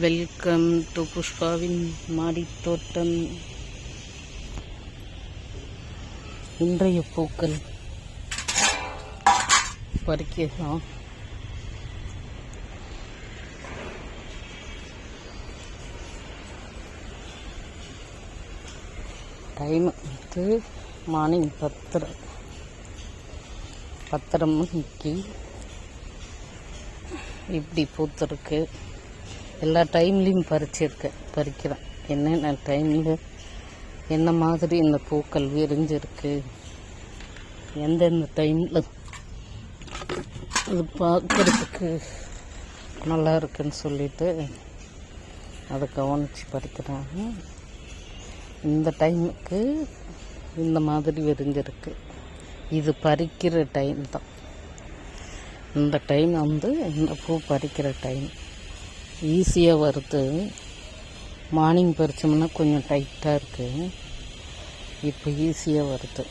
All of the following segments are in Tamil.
வெல்கம் டு புஷ்பாவின் மாடித் தோட்டம் இன்றைய பூக்கள். பறிக்கலாம் டைம் வந்து மார்னிங் பத்தரை. பத்தரை மணிக்கு இப்படி பூத்துருக்கு. எல்லா டைம்லேயும் பறிச்சிருக்கேன் பறிக்கிறேன் என்னென்ன டைமில் என்ன மாதிரி இந்த பூக்கள் விரிஞ்சிருக்கு? எந்தெந்த டைமில் அது பார்க்குறதுக்கு நல்லா இருக்குன்னு சொல்லிட்டு அதை கவனித்து பறிக்கிறாங்க. இந்த டைமுக்கு இந்த மாதிரி விரிஞ்சிருக்கு. இது பறிக்கிற டைம் தான். இந்த டைம் வந்து இந்த பூ பறிக்கிற டைம் ஈஸியாக வருது. மார்னிங் பறிச்சோம்னா கொஞ்சம் டைட்டாக இருக்குது இப்போ ஈஸியாக வருது.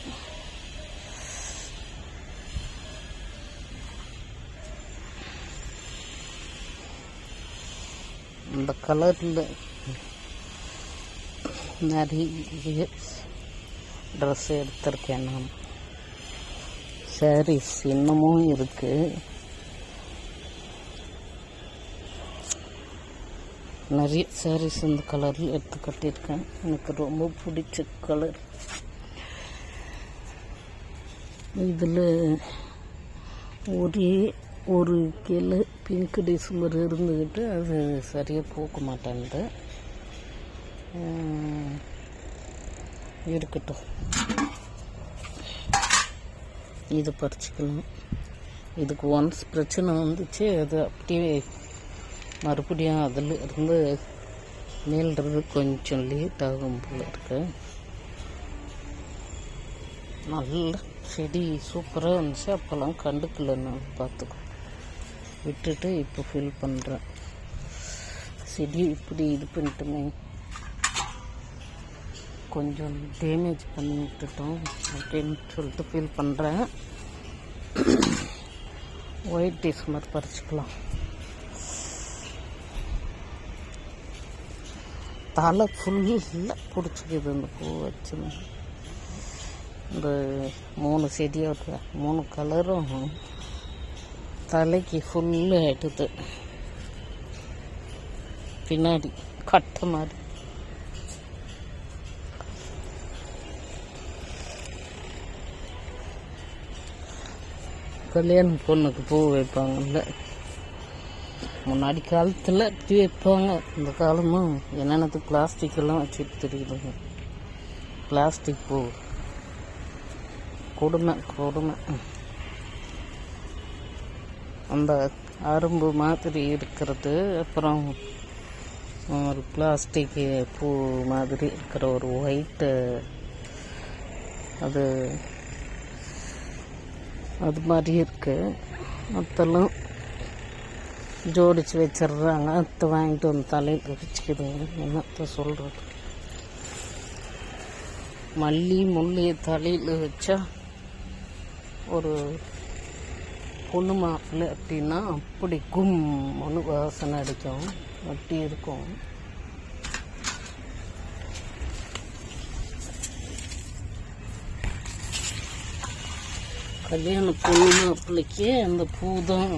அந்த கலரில் நிறைய ட்ரெஸ் எடுத்திருக்கேன் நான். சாரீஸ் இன்னமும் இருக்குது நிறைய சாரீஸ் இந்த கலரில் எடுத்து கட்டியிருக்கேன். எனக்கு ரொம்ப பிடிச்ச கலர் இதில் ஒரே ஒரு கிளை பிங்க் டிசம்பர் இருந்துக்கிட்டு அது சரியாக பூக்க மாட்டேன்து. இருக்கட்டும். இது பறிச்சுக்கலாம். இதுக்கு ஒன்ஸ் பிரச்சனை வந்துச்சு அது அப்படியே மறுபடியும் அதில் இருந்து மேல்றது கொஞ்சம் லேட் ஆகும் போல இருக்கு. நல்ல செடி சூப்பராக இருந்துச்சு. அப்போல்லாம் கண்டுக்கல நான் பார்த்துக்கோ. விட்டுட்டு இப்போ ஃபீல் பண்ணுறேன் செடி இப்படி இது பண்ணிட்டுமே கொஞ்சம் டேமேஜ் பண்ணி விட்டுட்டோம் அப்படின்னு சொல்லிட்டு ஃபீல் பண்ணுறேன் ஒயிட் டிஸ்மர் பறிச்சுக்கலாம். தலை ஃபுல்லாக பிடிச்சிக்குது இந்த பூ வச்சு இந்த மூணு செடியோட மூணு கலரும் தலைக்கு ஃபுல்லு ஆயிடுது பின்னாடி கட்டை மாதிரி. கல்யாண பொண்ணுக்கு பூ வைப்பாங்கல்ல. முன்னாடி காலத்தில் இப்படி வைப்பாங்க. இந்த காலமும் என்னென்னது பிளாஸ்டிக் எல்லாம் வச்சுட்டு தெரியுதுங்க பிளாஸ்டிக் பூ. கொடுமை கொடுமை. அந்த அரும்பு மாதிரி இருக்கிறது. அப்புறம் ஒரு பிளாஸ்டிக் பூ மாதிரி இருக்கிற ஒரு ஒயிட்டு அது அது மாதிரி இருக்குது மற்றெல்லாம் ஜோடிச்சு வச்சிடுறாங்க. அத்தை வாங்கிட்டு வந்து தலையில் வச்சுக்கிதுங்க என்னத்தை சொல்கிறது மல்லி முள்ளி தலையில் வச்சா ஒரு பொண்ணு மாப்பிள்ளை அப்படின்னா அப்படி கும்னு வாசனை அடிக்கும். அப்படி இருக்கும். கல்யாண பொண்ணு மாப்பிள்ளைக்கு அந்த பூ தான்.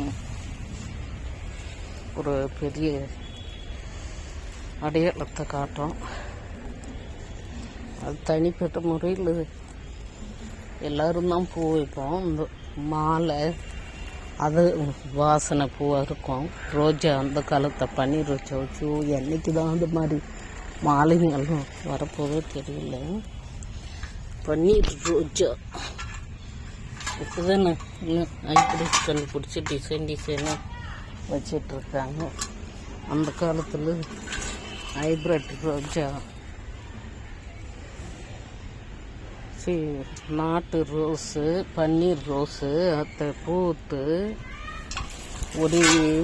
ஒரு பெரிய அடையாளத்தை காட்டும். அது தனிப்பட்ட முறையில் எல்லோரும் தான் பூ வைப்போம். இந்த மாலை அது வாசனை பூவாக இருக்கும். ரோஜா அந்த காலத்தை பன்னீர் ரோஜா வச்சு என்னைக்கு தான் அந்த மாதிரி மாலைங்களும் வரப்போதோ தெரியல. பன்னீர் ரோஜா. இப்போதான் இன்னும் ஹைப்ரிட் கண்டுபிடிச்சி டிசைன் டிசைனாக வச்சிட்ருக்காங்க. அந்த காலத்தில் ஹைப்ரிட் ரோஜா சரி நாட்டு ரோஸு பன்னீர் ரோஸு அத்தை பூத்து ஒரே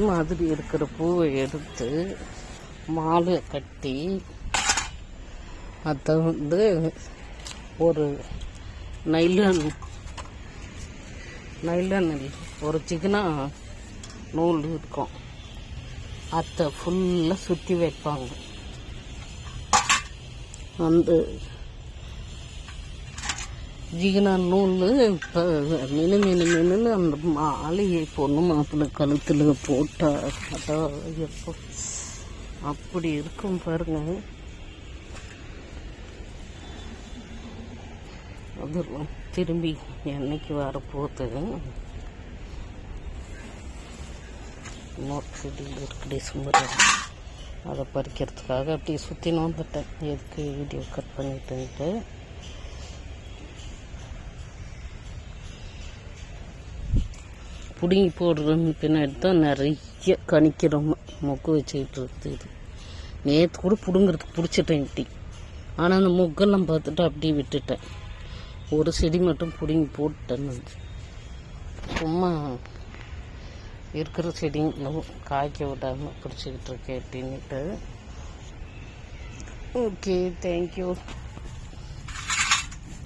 மாதிரி இருக்கிற பூவை எடுத்து மாலை கட்டி அதை வந்து ஒரு நைலான் நைலான் ஒரு சிக்கனா நூல் இருக்கும். அத்தை ஃபுல்லாக சுற்றி வைப்பாங்க. அந்த ஜீகனா நூல் இப்போ மினு மினு மினுன்னு அந்த மாலையை பொண்ணு மாப்பிள்ளை கழுத்தில் போட்டா அதான் எப்போ? அப்படி இருக்கும் பாருங்க. அதெல்லாம் திரும்பி என்னைக்கு வரப்போகுது? இன்னொரு செடி இருக்கு டிசம்பர் அதை பறிக்கிறதுக்காக அப்படியே சுற்றி வந்துட்டேன் எதுக்கு வீடியோ கட் பண்ணிட்டுன்ட்டு. பிடுங்கி போடுறதுன்னு பின்னாடி தான் நிறைய கணிக்கிறோம் மொக்கு வச்சுக்கிட்டு இருக்குது இது. நேற்று கூட பிடுங்கிறதுக்கு பிடிச்சிட்டேன் இப்படி ஆனால் அந்த மொக்கெல்லாம் பார்த்துட்டு அப்படியே விட்டுட்டேன். ஒரு செடி மட்டும் பிடுங்கி போட்டுட்டேன் சும்மா இருக்கிற செடிங்களும் காய்க்க விடாமல் பிடிச்சிக்கிட்டு இருக்கேன் அப்படின்ட்டு ஓகே தேங்க்யூ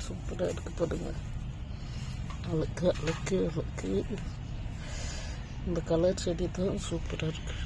சூப்பராக இருக்கு பாருங்க. அழுக்கு அழுக்கு அழுக்கு. இந்த கலர் செடி தான் சூப்பராக இருக்குது